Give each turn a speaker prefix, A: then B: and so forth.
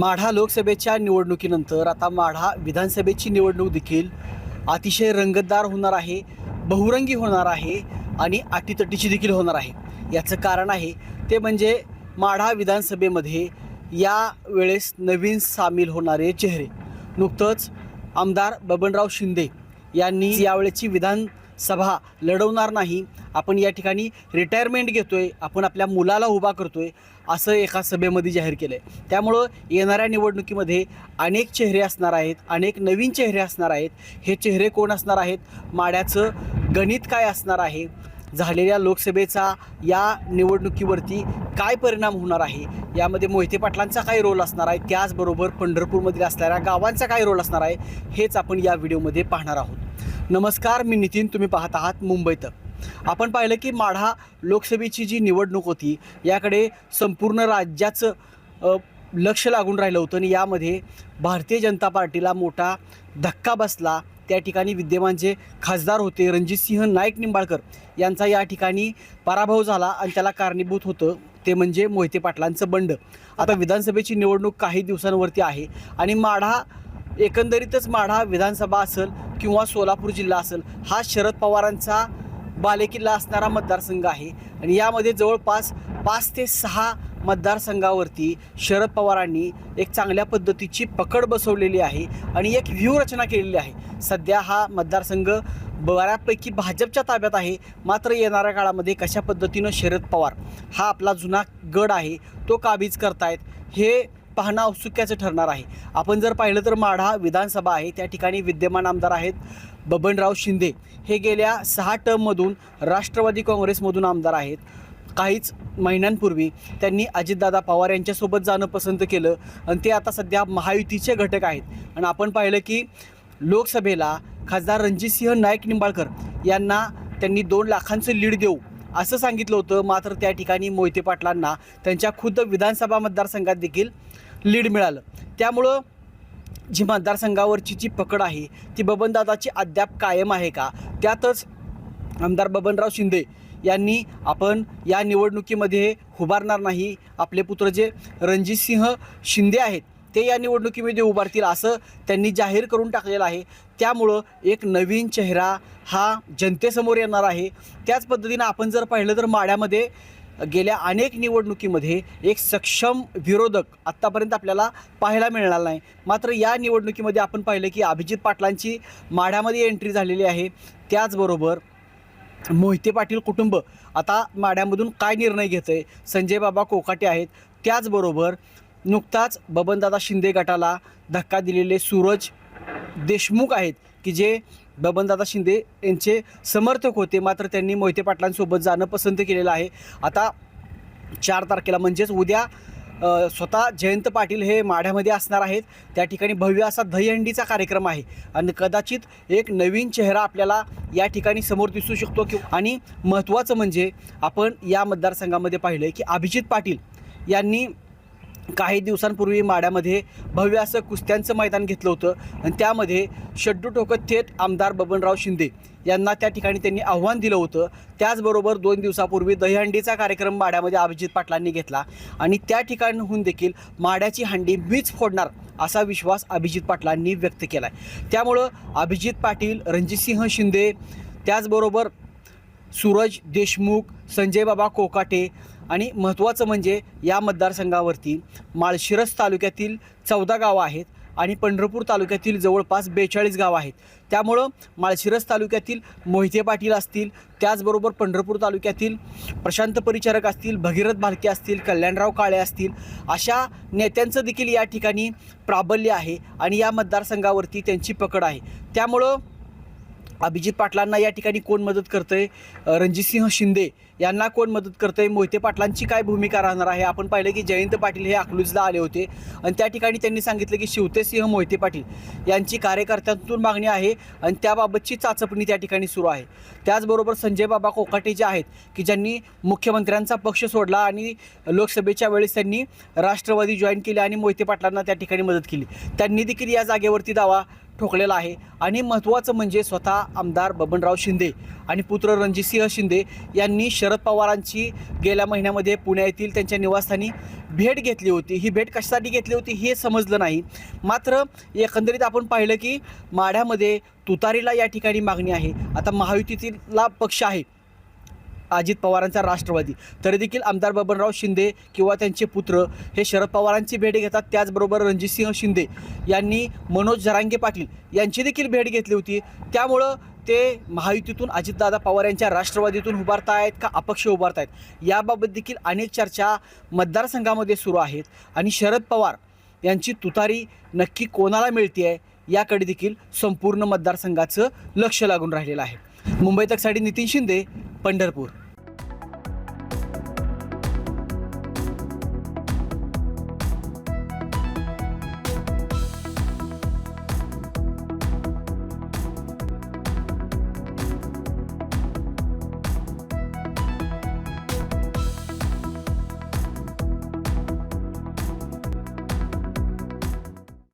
A: माढा लोकसभेच्या निवडणुकीनंतर आता माढा विधानसभेची निवडणूक देखील अतिशय रंगतदार होणार आहे बहुरंगी होणार आहे आणि अटीतटीची देखील होणार आहे. याचं कारण आहे ते म्हणजे माढा विधानसभेमध्ये या वेळेस नवीन सामील होणारे चेहरे. नुकतंच आमदार बबनराव शिंदे यांनी यावेळेची विधान सभा लढवणार नाही. आपण या ठिकाणी रिटायरमेंट घेतो आहे आपण आपल्या मुलाला उभा करतो आहे असं एका सभेमध्ये जाहीर केलं आहे त्यामुळं येणाऱ्या निवडणुकीमध्ये अनेक चेहरे असणार आहेत अनेक नवीन चेहरे असणार आहेत. हे चेहरे कोण असणार आहेत? माड्याचं गणित काय असणार आहे? झालेल्या लोकसभेचा या निवडणुकीवरती काय परिणाम होणार आहे? यामध्ये मोहिते पाटलांचा काय रोल असणार आहे? त्याचबरोबर पंढरपूरमधील असणाऱ्या गावांचा काय रोल असणार आहे? हेच आपण या व्हिडिओमध्ये पाहणार आहोत. नमस्कार मी नितीन. तुम्ही पाहत आहात मुंबईत आपण पाहिलं की माढा लोकसभेची जी निवडणूक होती याकडे संपूर्ण राज्याचं लक्ष लागून राहिलं होतं आणि यामध्ये भारतीय जनता पार्टीला मोठा धक्का बसला. त्या ठिकाणी विद्यमान जे खासदार होते रणजितसिंह नाईक निंबाळकर यांचा या ठिकाणी पराभव झाला आणि त्याला कारणीभूत होतं ते म्हणजे मोहिते पाटलांचं बंड. आता विधानसभेची निवडणूक काही दिवसांवरती आहे आणि माढा एकंदरीतच माढा विधानसभा असेल किंवा सोलापूर जिल्हा असेल हा शरद पवारांचा बालेकिल्ला असणारा मतदारसंघ आहे. आणि यामध्ये जवळपास पाच ते सहा मतदारसंघावरती शरद पवारांनी एक चांगल्या पद्धतीची पकड बसवलेली आहे आणि एक व्यूहरचना केलेली आहे. सध्या हा मतदारसंघ बऱ्यापैकी भाजपच्या ताब्यात आहे. मात्र येणाऱ्या काळामध्ये कशा पद्धतीनं शरद पवार हा आपला जुना गड आहे तो काबीज करतायत हे पाहणं औत्सुक्याचं ठरणार आहे. आपण जर पाहिलं तर माढा विधानसभा आहे त्या ठिकाणी विद्यमान आमदार आहेत बबनराव शिंदे. हे गेल्या सहा टर्ममधून राष्ट्रवादी काँग्रेसमधून आमदार आहेत. काहीच महिन्यांपूर्वी त्यांनी अजितदादा पवार यांच्यासोबत जाणं पसंत केलं. आणि ते आता सध्या महायुतीचे घटक आहेत. आणि आपण पाहिलं की लोकसभेला खासदार रणजितसिंह नाईक निंबाळकर यांना त्यांनी दोन लाखांचं लीड देऊ असं सांगितलं होतं. मात्र त्या ठिकाणी मोहिते पाटलांना त्यांच्या खुद्द विधानसभा मतदारसंघात देखील लीड मिळालं. त्यामुळं जी मतदारसंघावरची जी पकड आहे ती बबनदादाची अद्याप कायम आहे का? त्यातच आमदार बबनराव शिंदे यांनी आपण या निवडणुकीमध्ये उभारणार नाही. आपले पुत्र जे रणजितसिंह शिंदे आहेत ते या निवडणुकीमध्ये उभारतील असं त्यांनी जाहीर करून टाकलेलं आहे. त्यामुळं एक नवीन चेहरा हा जनतेसमोर येणार आहे. त्याच पद्धतीनं आपण जर पाहिलं तर माड्यामध्ये गेल्या अनेक निवडणुकीमध्ये एक सक्षम विरोधक आत्तापर्यंत आपल्याला पाहायला मिळणार नाही. मात्र या निवडणुकीमध्ये आपण पाहिलं की अभिजित पाटलांची माढ्यामध्ये एंट्री झालेली आहे. त्याचबरोबर मोहिते पाटील कुटुंब. आता माड्यामधून काय निर्णय घेतं आहे संजय बाबा कोकाटे आहेत. त्याचबरोबर नुकताच बबनदादा शिंदे गटाला धक्का दिलेले सूरज देशमुख आहेत की जे बबनदादा शिंदे यांचे समर्थक होते. मात्र त्यांनी मोहिते पाटलांसोबत जाणं पसंत केलेलं आहे. आता चार तारखेला म्हणजेच उद्या स्वतः जयंत पाटील हे माढ्यामध्ये असणार आहेत. त्या ठिकाणी भव्य असा दहीहंडीचा कार्यक्रम आहे. आणि कदाचित एक नवीन चेहरा आपल्याला या ठिकाणी समोर दिसू शकतो की आणि महत्त्वाचं म्हणजे आपण या मतदारसंघामध्ये पाहिलं की अभिजित पाटील यांनी काही दिवसांपूर्वी माड्यामध्ये भव्य असं कुस्त्यांचं मैदान घेतलं होतं. आणि त्यामध्ये शड्डू टोकत थेट आमदार बबनराव शिंदे यांना त्या ठिकाणी त्यांनी आव्हान दिलं होतं. त्याचबरोबर दोन दिवसापूर्वी दहीहंडीचा कार्यक्रम माड्यामध्ये अभिजित पाटलांनी घेतला. आणि त्या ठिकाणहून देखील माड्याची हंडी मीच फोडणार असा विश्वास अभिजित पाटलांनी व्यक्त केला आहे त्यामुळं अभिजित पाटील रणजितसिंह शिंदे त्याचबरोबर सूरज देशमुख संजय बाबा कोकाटे आणि महत्त्वाचं म्हणजे या मतदारसंघावरती माळशिरस तालुक्यातील चौदा गावं आहेत आणि पंढरपूर तालुक्यातील जवळपास बेचाळीस गावं आहेत. त्यामुळं माळशिरस तालुक्यातील मोहिते पाटील असतील त्याचबरोबर पंढरपूर तालुक्यातील प्रशांत परिचारक असतील भगीरथ भालके असतील कल्याणराव काळे असतील अशा नेत्यांचं देखील या ठिकाणी प्राबल्य आहे आणि या मतदारसंघावरती त्यांची पकड आहे. त्यामुळं अभिजित पाटलांना या ठिकाणी कोण मदत करतंय? अ, रणजितसिंह शिंदे यांना कोण मदत करतंय? मोहिते पाटलांची काय भूमिका राहणार आहे? आपण पाहिलं की जयंत पाटील हे अकलूजला आले होते. आणि त्या ठिकाणी त्यांनी सांगितलं की शिवतेसिंह मोहिते पाटील यांची कार्यकर्त्यांतून मागणी आहे आणि त्याबाबतची चाचपणी त्या ठिकाणी सुरू आहे. त्याचबरोबर संजय बाबा कोकाटे जे आहेत की ज्यांनी मुख्यमंत्र्यांचा पक्ष सोडला आणि लोकसभेच्या वेळेस त्यांनी राष्ट्रवादी जॉईन केली आणि मोहिते पाटलांना त्या ठिकाणी मदत केली. त्यांनी देखील या जागेवरती दावा ठोकलेला आहे. आणि महत्त्वाचं म्हणजे स्वतः आमदार बबनराव शिंदे आणि पुत्र रणजितसिंह शिंदे यांनी शरद शरद पवारांची गेल्या महिन्यामध्ये पुणे येथील त्यांच्या निवासस्थानी भेट घेतली होती. ही भेट कशासाठी घेतली होती हे समजलं नाही. मात्र एकंदरीत आपण पाहिलं की माढ्यामध्ये तुतारीला या ठिकाणी मागणी आहे. आता महायुतीतला पक्ष आहे. अजित पवारांचा राष्ट्रवादी. तरी देखील आमदार बबनराव शिंदे किंवा त्यांचे पुत्र हे शरद पवारांची भेट घेतात. त्याचबरोबर रणजितसिंह शिंदे यांनी मनोज जरांगे पाटील यांची देखील भेट घेतली होती. त्यामुळं ते महायुतीतून अजितदादा पवार यांच्या राष्ट्रवादीतून उभारत आहेत का अपक्ष उभारतायत? याबाबत देखील अनेक चर्चा मतदारसंघामध्ये सुरू आहेत आणि शरद पवार यांची तुतारी नक्की कोणाला मिळते आहे याकडे देखील संपूर्ण मतदारसंघाचं लक्ष लागून राहिलेलं आहे. मुंबई तकसाठी नितीन शिंदे पंढरपूर.